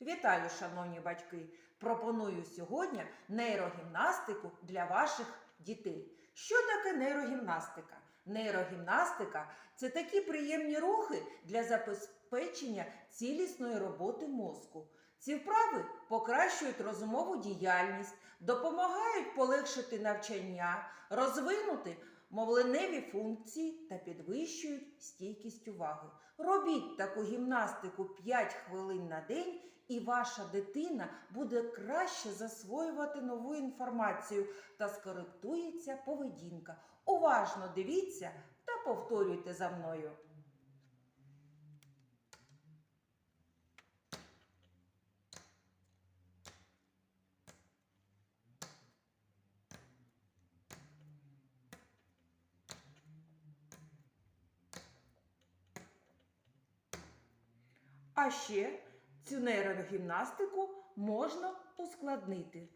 Вітаю, шановні батьки! Пропоную сьогодні нейрогімнастику для ваших дітей. Що таке нейрогімнастика? Нейрогімнастика це такі приємні рухи для забезпечення цілісної роботи мозку. Ці вправи покращують розумову діяльність, допомагають полегшити навчання, розвинути мовленеві функції та підвищують стійкість уваги. Робіть таку гімнастику 5 хвилин на день, і ваша дитина буде краще засвоювати нову інформацію та скоректується поведінка. Уважно дивіться та повторюйте за мною. А ще цю нейрогімнастику можна ускладнити.